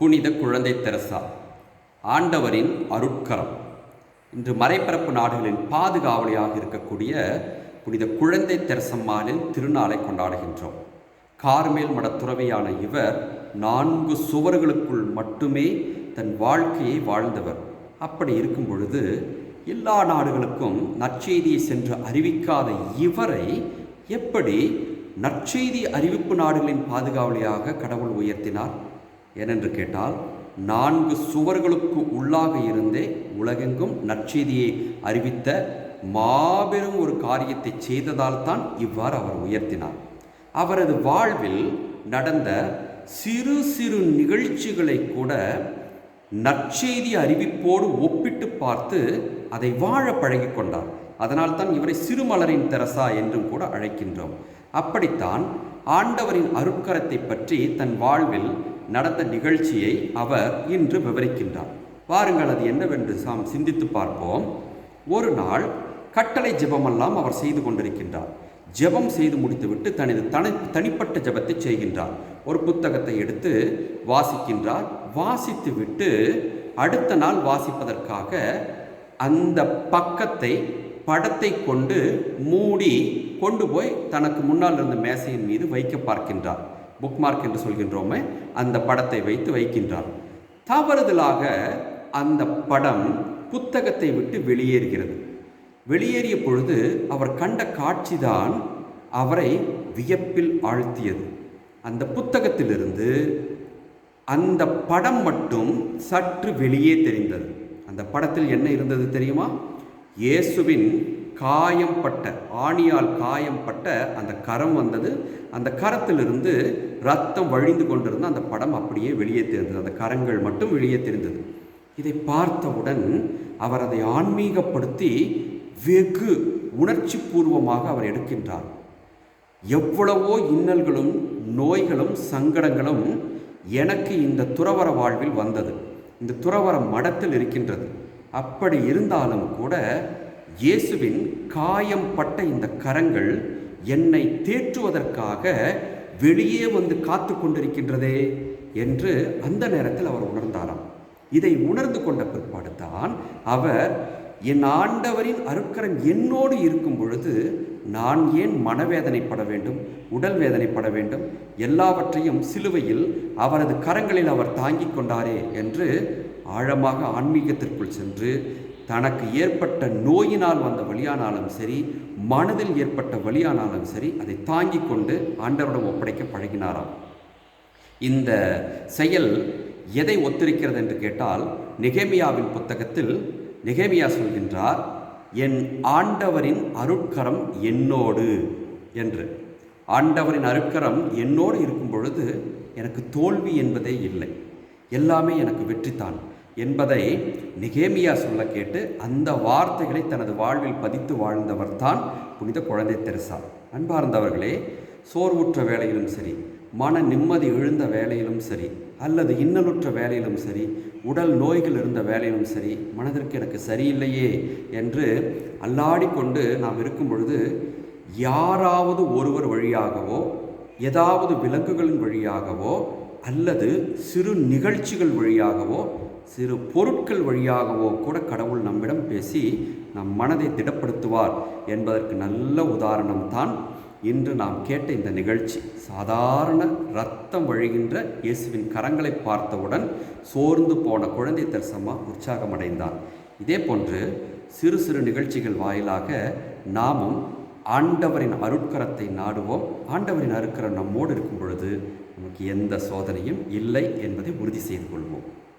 புனித குழந்தை தெரசா. ஆண்டவரின் அருட்கரம். இன்று மறைபரப்பு நாடுகளின் பாதுகாவலியாக இருக்கக்கூடிய புனித குழந்தை தெரசம்மாளின் திருநாளை கொண்டாடுகின்றோம். கார்மேல் மட துறவியான இவர் நான்கு சுவர்களுக்குள் மட்டுமே தன் வாழ்க்கையை வாழ்ந்தவர். அப்படி இருக்கும் பொழுது எல்லா நாடுகளுக்கும் நற்செய்தியை சென்று அறிவிக்காத இவரை எப்படி நற்செய்தி அறிவிப்பு நாடுகளின் பாதுகாவலியாக கடவுள் உயர்த்தினார்? ஏனென்று கேட்டால் நான்கு சுவர்களுக்கு உள்ளாக இருந்தே உலகெங்கும் நற்செய்தியை அறிவித்த மாபெரும் ஒரு காரியத்தை செய்ததால் தான் இவ்வாறு அவர் உயர்த்தினார். அவரது வாழ்வில் நடந்த சிறு சிறு நிகழ்ச்சிகளை கூட நற்செய்தி அறிவிப்போடு ஒப்பிட்டு பார்த்து அதை வாழ பழகி கொண்டார். அதனால் தான் இவரை சிறுமலரின் தெரசா என்றும் கூட அழைக்கின்றோம். அப்படித்தான் ஆண்டவரின் அருட்கரத்தை பற்றி தன் வாழ்வில் நடந்த நிகழ்ச்சியை அவர் இன்று விவரிக்கின்றார். வாருங்கள் அது என்னவென்று சாம் சிந்தித்து பார்ப்போம். ஒரு நாள் கட்டளை ஜெபமெல்லாம் அவர் செய்து கொண்டிருக்கின்றார். ஜெபம் செய்து முடித்துவிட்டு தனது தனி தனிப்பட்ட ஜெபத்தை செய்கின்றார். ஒரு புத்தகத்தை எடுத்து வாசிக்கின்றார். வாசித்து விட்டு அடுத்த நாள் வாசிப்பதற்காக அந்த பக்கத்தை படத்தை கொண்டு மூடி கொண்டு போய் தனக்கு முன்னால் இருந்த மேசையின் மீது வைக்க பார்க்கின்றார். புக்மார்க் என்று சொல்கின்றோமே அந்த படத்தை வைத்து வைக்கின்றார். தவறுதலாக அந்த படம் புத்தகத்தை விட்டு வெளியேறுகிறது. வெளியேறிய பொழுது அவர் கண்ட காட்சிதான் அவரை வியப்பில் ஆழ்த்தியது. அந்த புத்தகத்திலிருந்து அந்த படம் மட்டும் சற்று வெளியே தெரிந்தது. அந்த படத்தில் என்ன இருந்தது தெரியுமா? இயேசுவின் காயம்பட்ட ஆணியால் காயம்பட்ட அந்த கரம் வந்தது. அந்த கரத்திலிருந்து ரத்தம் வழிந்து கொண்டிருந்த அந்த படம் அப்படியே வெளியே தெரிந்தது. அந்த கரங்கள் மட்டும் வெளியே தெரிந்தது. இதை பார்த்தவுடன் அவர் அதை ஆன்மீகப்படுத்தி வெகு உணர்ச்சி பூர்வமாக அவர் எடுக்கின்றார். எவ்வளவோ இன்னல்களும் நோய்களும் சங்கடங்களும் எனக்கு இந்த துறவர வாழ்வில் வந்தது. இந்த துறவர மடத்தில் இருக்கின்றது. அப்படி இருந்தாலும் கூட இயேசுவின் காயம் பட்ட இந்த கரங்கள் என்னை தேற்றுவதற்காக வெளியே வந்து காத்து கொண்டிருக்கின்றதே என்று அந்த நேரத்தில் அவர் உணர்ந்தாராம். இதை உணர்ந்து கொண்ட பிற்பாடு தான் அவர் என் ஆண்டவரின் அருக்கரம் என்னோடு இருக்கும் பொழுது நான் ஏன் மனவேதனைப்பட வேண்டும் உடல் வேதனைப்பட வேண்டும்? எல்லாவற்றையும் சிலுவையில் அவரது கரங்களில் அவர் தாங்கிக் கொண்டாரே என்று ஆழமாக ஆன்மீகத்திற்குள் சென்று தனக்கு ஏற்பட்ட நோயினால் வந்த வழியானாலும் சரி மனதில் ஏற்பட்ட வழியானாலும் சரி அதை தாங்கிக் கொண்டு ஆண்டவரிடம் ஒப்படைக்க பழகினாராம். இந்த செயல் எதை ஒத்திருக்கிறது என்று கேட்டால் நெகேமியாவின் புத்தகத்தில் நெகேமியா சொல்கின்றார் என் ஆண்டவரின் அருட்கரம் என்னோடு என்று. ஆண்டவரின் அருட்கரம் என்னோடு இருக்கும் பொழுது எனக்கு தோல்வி என்பதே இல்லை. எல்லாமே எனக்கு வெற்றித்தான் என்பதை நிகேமியா சொல்ல கேட்டு அந்த வார்த்தைகளை தனது வாழ்வில் பதித்து வாழ்ந்தவர் தான் புனித குழந்தை தெரசா. அன்பார்ந்தவர்களே சோர்வுற்ற வேலையிலும் சரி மன நிம்மதி எழுந்த வேலையிலும் சரி அல்லது இன்னலுற்ற வேலையிலும் சரி உடல் நோய்கள் இருந்த வேலையிலும் சரி மனதிற்கு எனக்கு சரியில்லையே என்று அல்லாடிக்கொண்டு நாம் இருக்கும் பொழுது யாராவது ஒருவர் வழியாகவோ ஏதாவது விலங்குகளின் வழியாகவோ அல்லது சிறு நிகழ்ச்சிகள் வழியாகவோ சிறு பொருட்கள் வழியாகவோ கூட கடவுள் நம்மிடம் பேசி நம் மனதை திடப்படுத்துவார் என்பதற்கு நல்ல உதாரணம் தான் இன்று நாம் கேட்ட இந்த நிகழ்ச்சி. சாதாரண ரத்தம் வழிகின்ற இயேசுவின் கரங்களை பார்த்தவுடன் சோர்ந்து போன குழந்தை தரிசமா உற்சாகமடைந்தார். இதே போன்று சிறு சிறு நிகழ்ச்சிகள் வாயிலாக நாமும் ஆண்டவரின் அருட்கரத்தை நாடுவோம். ஆண்டவரின் அருட்கரம் நம்மோடு இருக்கும் பொழுது நமக்கு எந்த சோதனையும் இல்லை என்பதை உறுதி செய்து கொள்வோம்.